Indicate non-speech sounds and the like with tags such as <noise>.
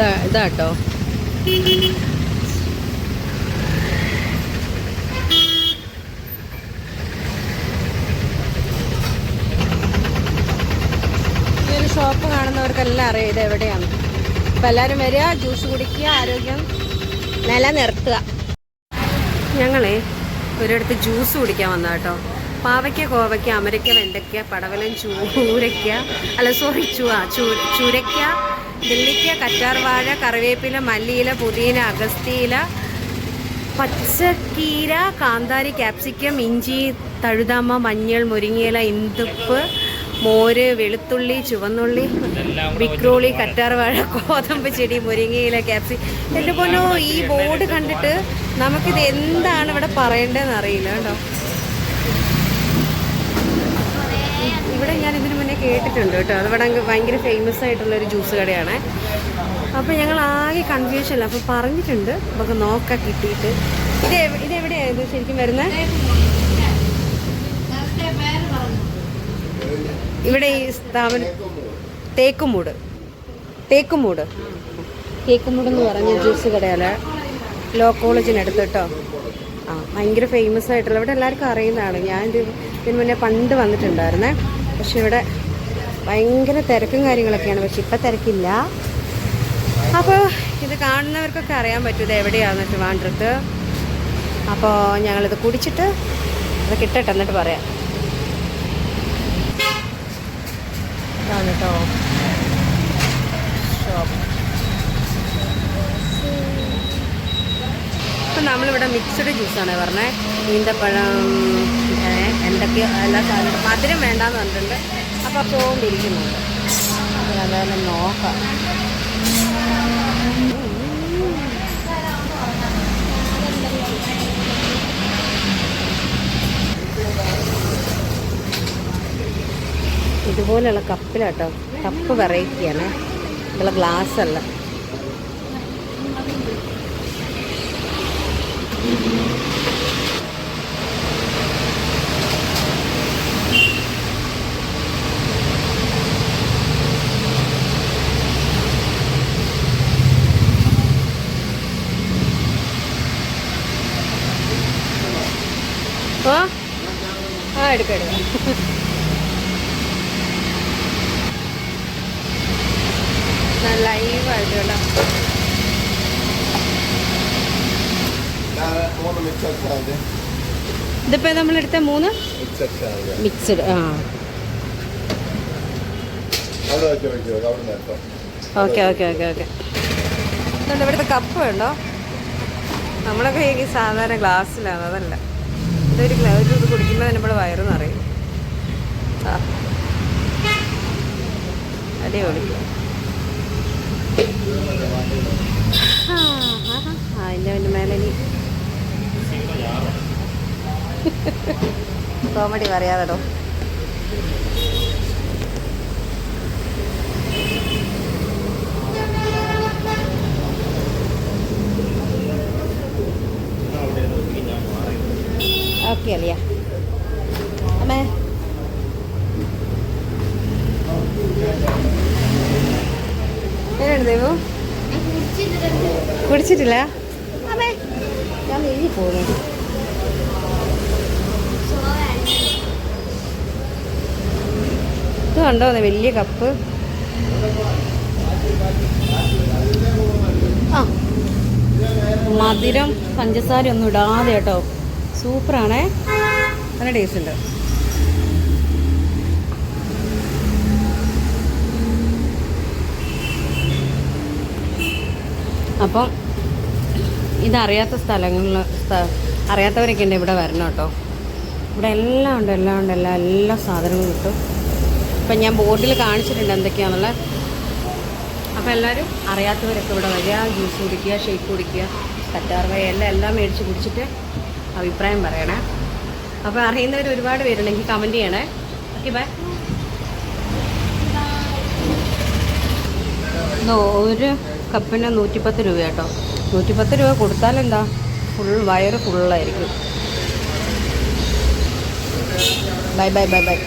ഇതാ ഇതാട്ടോ ഒരു ഷോപ്പ് കാണുന്നവർക്കെല്ലാം അറിയാം ഇത് എവിടെയാണ്. അപ്പം എല്ലാവരും വരിക ജ്യൂസ് കുടിക്കുക ആരോഗ്യം നിലനിർത്തുക. ഞങ്ങളെ ഒരിടത്ത് ജ്യൂസ് കുടിക്കാൻ വന്ന കേട്ടോ പാവയ്ക്ക കോവയ്ക്ക അമരയ്ക്ക വെണ്ടയ്ക്ക പടവലം ചൂരയ്ക്ക അല്ല സോറി ചൂ ചുരയ്ക്ക നെല്ലിക്ക കറ്റാർവാഴ കറിവേപ്പില മല്ലിയില പുതിന അഗസ്തിയില പച്ചക്കീര കാന്താരി ക്യാപ്സിക്കം ഇഞ്ചി തഴുതാമ മഞ്ഞൾ മുരിങ്ങയില ഇന്തുപ്പ് മോര് വെളുത്തുള്ളി ചുവന്നുള്ളി വിക്രോളി കറ്റാർവാഴ കോതമ്പ് ചെടി മുരിങ്ങയില ക്യാപ്സി എന്റെ പോലും ഈ ബോർഡ് കണ്ടിട്ട് നമുക്കിത് എന്താണ് ഇവിടെ പറയേണ്ടതെന്ന് അറിയില്ല കേട്ടോ ഇവിടെ ഞാൻ ഇതിനു മുന്നേ കേട്ടിട്ടുണ്ട് കേട്ടോ. അതവിടെ ഭയങ്കര ഫേമസ് ആയിട്ടുള്ള ഒരു ജ്യൂസ് കടയാണ്. അപ്പോൾ ഞങ്ങൾ ആകെ കൺഫ്യൂഷൻ കൺഫ്യൂഷനില്ല അപ്പോൾ പറഞ്ഞിട്ടുണ്ട്. നമുക്ക് നോക്കാം കിട്ടിയിട്ട്. ഇത് ഇതെവിടെയായിരുന്നു ശരിക്കും വരുന്നത് ഇവിടെ ഈ സ്ഥാപനം തേക്കുമൂട്. തേക്കുമൂട്. തേക്കുമൂട് എന്ന് പറഞ്ഞ ജ്യൂസ് കടയാണ്. ലോ കോളേജിനടുത്ത് കേട്ടോ. ആ ഭയങ്കര ഫേമസ് ആയിട്ടുള്ള ഇവിടെ എല്ലാവർക്കും അറിയുന്നതാണ്. ഞാൻ ഇത് ഇതിന് മുന്നേ പണ്ട് വന്നിട്ടുണ്ടായിരുന്നേ. പക്ഷെ ഇവിടെ ഭയങ്കര തിരക്കും കാര്യങ്ങളൊക്കെയാണ് പക്ഷെ ഇപ്പം തിരക്കില്ല. അപ്പോൾ ഇത് കാണുന്നവർക്കൊക്കെ അറിയാൻ പറ്റും ഇത് എവിടെയാണ് ട്രിവാൻഡ്രത്ത് അപ്പോൾ ഞങ്ങളിത് കുടിച്ചിട്ട് അത് കിട്ടട്ടെ എന്നിട്ട് പറയാം. കേട്ടോ. ഇപ്പം നമ്മളിവിടെ മിക്സഡ് ജ്യൂസാണ് പറഞ്ഞത് ഈന്തപ്പഴം എന്തൊക്കെയോ എല്ലാ സാധനവും മധുരം വേണ്ടാന്ന് പറഞ്ഞിട്ടുണ്ട്. അപ്പോൾ അതായാലും നോക്കാം. ഇതുപോലെയുള്ള കപ്പിലാട്ടോ. കപ്പ് വെറൈറ്റിയാണ് ഇതുള്ള ഗ്ലാസ് അല്ല. ഓ ആ എടുക്ക എടുക്ക. ലൈവായിട്ടുള്ള ഇതിപ്പോൾ നമ്മളെടുത്ത മൂന്ന്? മിക്സഡ് ആ. ഓക്കെ ഓക്കെ ഓക്കെ ഓക്കെ ഇവിടുത്തെ കപ്പ് ഉണ്ടോ? നമ്മളൊക്കെ ഈ സാധാരണ ഗ്ലാസ്സിലാണ് അതല്ല. ഇതൊരു ഗ്ലൗസ് ഇത് കുടിക്കുമ്പോൾ തന്നെ നമ്മുടെ വയറ് നിറയും. അടിപൊളി. അതിന്റെ പിന്നെ മേലെ <laughs> കോമഡി പറയാതെടോ. ഓക്കെ അല്ലയാ അമ്മേ എങ്ങനെയുണ്ട് ദേവു? കുടിച്ചിട്ടില്ല? അമ്മേ ഞാൻ എഴുതി പോകുന്നു. ഇത് കണ്ടോ വലിയ കപ്പ്. ആ മധുരം പഞ്ചസാര ഒന്നും ഇടാതെ കേട്ടോ. സൂപ്പറാണേ. നല്ല ടേസ്റ്റ് ഉണ്ട്. അപ്പം ഇതറിയാത്ത സ്ഥലങ്ങളിൽ അറിയാത്തവരൊക്കെ ഉണ്ട് ഇവിടെ വരണം കേട്ടോ. ഇവിടെ എല്ലാം ഉണ്ട് എല്ലാം ഉണ്ട് എല്ലാ എല്ലാ സാധനങ്ങളും കിട്ടും. ഇപ്പം ഞാൻ ബോർഡിൽ കാണിച്ചിട്ടുണ്ട് എന്തൊക്കെയാണെന്നുള്ളത് അപ്പോൾ എല്ലാവരും അറിയാത്തവരൊക്കെ ഇവിടെ വരിക ജ്യൂസ് കുടിക്കുക ഷേക്ക് കുടിക്കുക കറ്റാർവയ എല്ലാം എല്ലാം മേടിച്ച് കുടിച്ചിട്ട് അഭിപ്രായം പറയണേ. അപ്പോൾ അറിയുന്നവർ ഒരുപാട് പേരുണ്ട്. എനിക്ക് കമന്റ് ചെയ്യണേ. ഓക്കെ ബൈ ഒരു കപ്പിന് നൂറ്റിപ്പത്ത് രൂപ കേട്ടോ നൂറ്റിപ്പത്ത് രൂപ കൊടുത്താലെന്താ? ഫുൾ വയറ് ഫുള്ളായിരിക്കും. Bye bye bye bye.